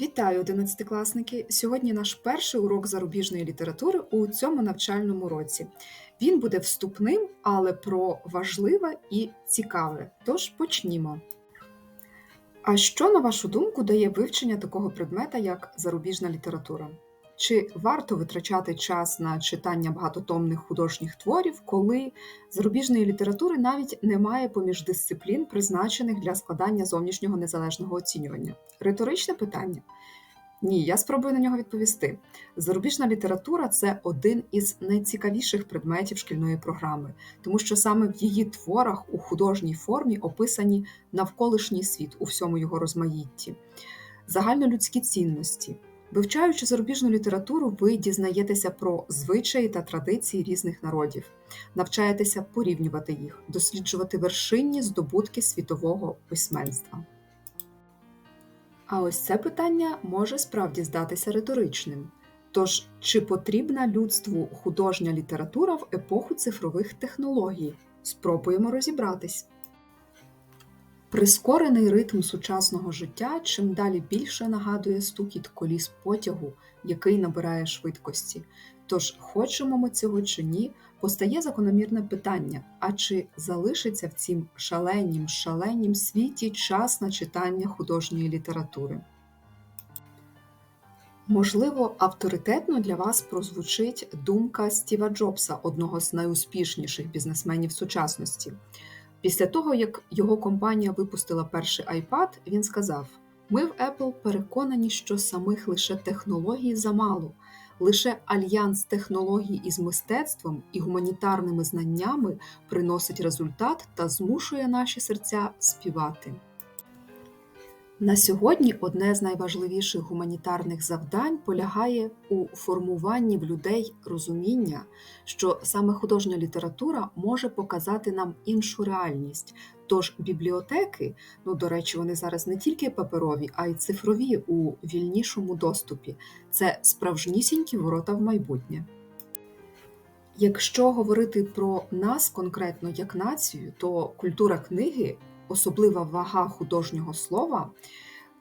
Вітаю, одинадцятикласники! Сьогодні наш перший урок зарубіжної літератури у цьому навчальному році. Він буде вступним, але про важливе і цікаве. Тож почнімо. А що, на вашу думку, дає вивчення такого предмета, як зарубіжна література? Чи варто витрачати час на читання багатотомних художніх творів, коли зарубіжної літератури навіть немає поміж дисциплін, призначених для складання зовнішнього незалежного оцінювання? Риторичне питання? Ні, я спробую на нього відповісти. Зарубіжна література це один із найцікавіших предметів шкільної програми, тому що саме в її творах у художній формі описані навколишній світ у всьому його розмаїтті, загальнолюдські цінності. Вивчаючи зарубіжну літературу, ви дізнаєтеся про звичаї та традиції різних народів, навчаєтеся порівнювати їх, досліджувати вершинні здобутки світового письменства. А ось це питання може справді здатися риторичним. Тож, чи потрібна людству художня література в епоху цифрових технологій? Спробуємо розібратись. Прискорений ритм сучасного життя чим далі більше нагадує стукіт коліс потягу, який набирає швидкості. Тож, хочемо ми цього чи ні, постає закономірне питання: а чи залишиться в цім шаленім, шаленім світі час на читання художньої літератури? Можливо, авторитетно для вас прозвучить думка Стіва Джобса, одного з найуспішніших бізнесменів сучасності. Після того, як його компанія випустила перший iPad, він сказав: Ми в Apple переконані, що самих лише технологій замало, лише альянс технологій із мистецтвом і гуманітарними знаннями приносить результат та змушує наші серця співати. На сьогодні одне з найважливіших гуманітарних завдань полягає у формуванні в людей розуміння, що саме художня література може показати нам іншу реальність. Тож бібліотеки, ну до речі, вони зараз не тільки паперові, а й цифрові у вільнішому доступі. Це справжнісінькі ворота в майбутнє. Якщо говорити про нас конкретно як націю, то культура книги особлива вага художнього слова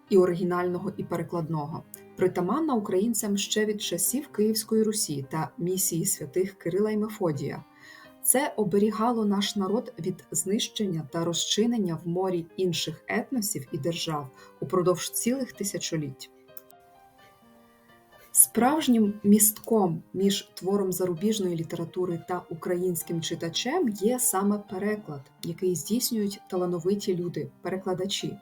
і оригінального, і перекладного притаманна українцям ще від часів Київської Русі та місії святих Кирила і Мефодія. Це оберігало наш народ від знищення та розчинення в морі інших етносів і держав упродовж цілих тисячоліть. Справжнім містком між твором зарубіжної літератури та українським читачем є саме переклад, який здійснюють талановиті люди, перекладачі.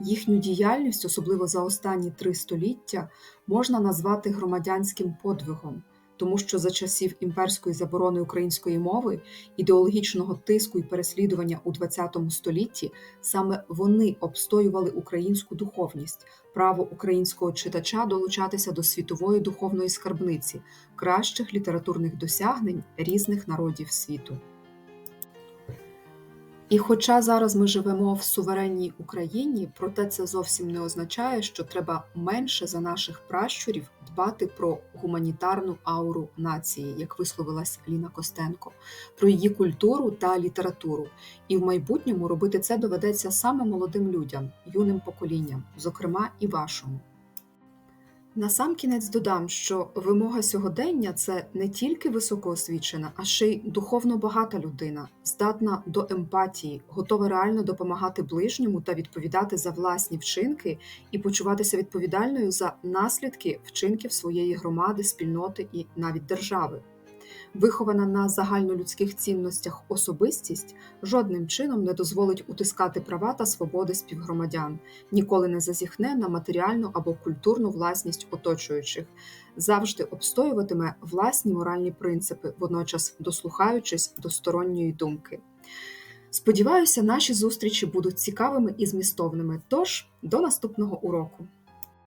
Їхню діяльність, особливо за останні три століття, можна назвати громадянським подвигом тому що за часів імперської заборони української мови, ідеологічного тиску і переслідування у ХХ столітті саме вони обстоювали українську духовність, право українського читача долучатися до світової духовної скарбниці, кращих літературних досягнень різних народів світу. І хоча зараз ми живемо в суверенній Україні, проте це зовсім не означає, що треба менше за наших пращурів дбати про гуманітарну ауру нації, як висловилась Ліна Костенко, про її культуру та літературу. І в майбутньому робити це доведеться саме молодим людям, юним поколінням, зокрема і вашому. Насамкінець додам, що вимога сьогодення це не тільки високоосвічена, а ще й духовно багата людина, здатна до емпатії, готова реально допомагати ближньому та відповідати за власні вчинки і почуватися відповідальною за наслідки вчинків своєї громади, спільноти і навіть держави. Вихована на загальнолюдських цінностях особистість жодним чином не дозволить утискати права та свободи співгромадян, ніколи не зазіхне на матеріальну або культурну власність оточуючих, завжди обстоюватиме власні моральні принципи, водночас дослухаючись до сторонньої думки. Сподіваюся, наші зустрічі будуть цікавими і змістовними. Тож до наступного уроку.